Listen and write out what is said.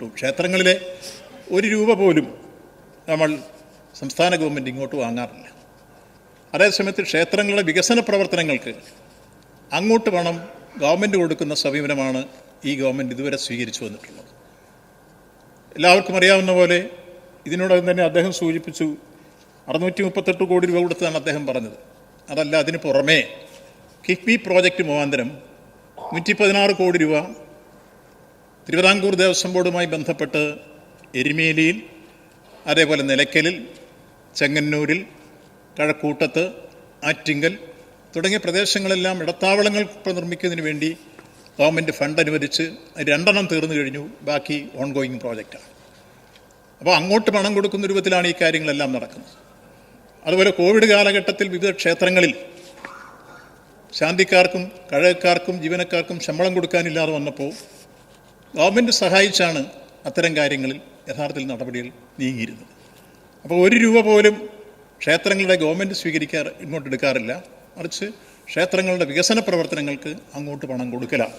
ക്ഷേത്രങ്ങളിലെ ഒരു രൂപ പോലും നമ്മൾ സംസ്ഥാന ഗവൺമെന്റ് ഇങ്ങോട്ട് വാങ്ങാറില്ല. അതേസമയത്ത് ക്ഷേത്രങ്ങളുടെ വികസന പ്രവർത്തനങ്ങൾക്ക് അങ്ങോട്ട് പണം ഗവൺമെന്റ് കൊടുക്കുന്ന സമീപനമാണ് ഈ ഗവൺമെന്റ് ഇതുവരെ സ്വീകരിച്ചു വന്നിട്ടുള്ളത്. എല്ലാവർക്കും അറിയാവുന്ന പോലെ ഇതിനോടകം തന്നെ അദ്ദേഹം സൂചിപ്പിച്ചു അറുന്നൂറ്റി മുപ്പത്തെട്ട് കോടി രൂപ കൊടുത്തതാണ് അദ്ദേഹം പറഞ്ഞത്. അതല്ല അതിന് പുറമേ കിഫ്ബി പ്രോജക്റ്റ് മുഖാന്തരം നൂറ്റി പതിനാറ് കോടി രൂപ തിരുവിതാംകൂർ ദേവസ്വം ബോർഡുമായി ബന്ധപ്പെട്ട് എരുമേലിയിൽ അതേപോലെ നിലയ്ക്കലിൽ ചെങ്ങന്നൂരിൽ കഴക്കൂട്ടത്ത് ആറ്റിങ്കൽ തുടങ്ങിയ പ്രദേശങ്ങളെല്ലാം ഇടത്താവളങ്ങൾ നിർമ്മിക്കുന്നതിന് വേണ്ടി ഗവൺമെന്റ് ഫണ്ട് അനുവദിച്ച് രണ്ടെണ്ണം തീർന്നു കഴിഞ്ഞു. ബാക്കി ഓൺഗോയിങ് പ്രോജക്റ്റാണ് അപ്പോൾ അങ്ങോട്ട് പണം കൊടുക്കുന്ന രൂപത്തിലാണ് ഈ കാര്യങ്ങളെല്ലാം നടക്കുന്നത്. അതുപോലെ കോവിഡ് കാലഘട്ടത്തിൽ വിവിധ ക്ഷേത്രങ്ങളിൽ ശാന്തിക്കാർക്കും കഴകക്കാർക്കും ജീവനക്കാർക്കും ശമ്പളം കൊടുക്കാനില്ലാതെ വന്നപ്പോൾ ഗവൺമെന്റ് സഹായിച്ചാണ് അത്തരം കാര്യങ്ങളിൽ യഥാർത്ഥത്തിൽ നടപടികൾ നീങ്ങിയിരുന്നത്. അപ്പോൾ ഒരു രൂപ പോലും ക്ഷേത്രങ്ങളുടെ ഗവൺമെന്റ് സ്വീകരിക്കാറ് ഇങ്ങോട്ട് എടുക്കാറില്ല മറിച്ച് ക്ഷേത്രങ്ങളുടെ വികസന പ്രവർത്തനങ്ങൾക്ക് അങ്ങോട്ട് പണം കൊടുക്കലാണ്.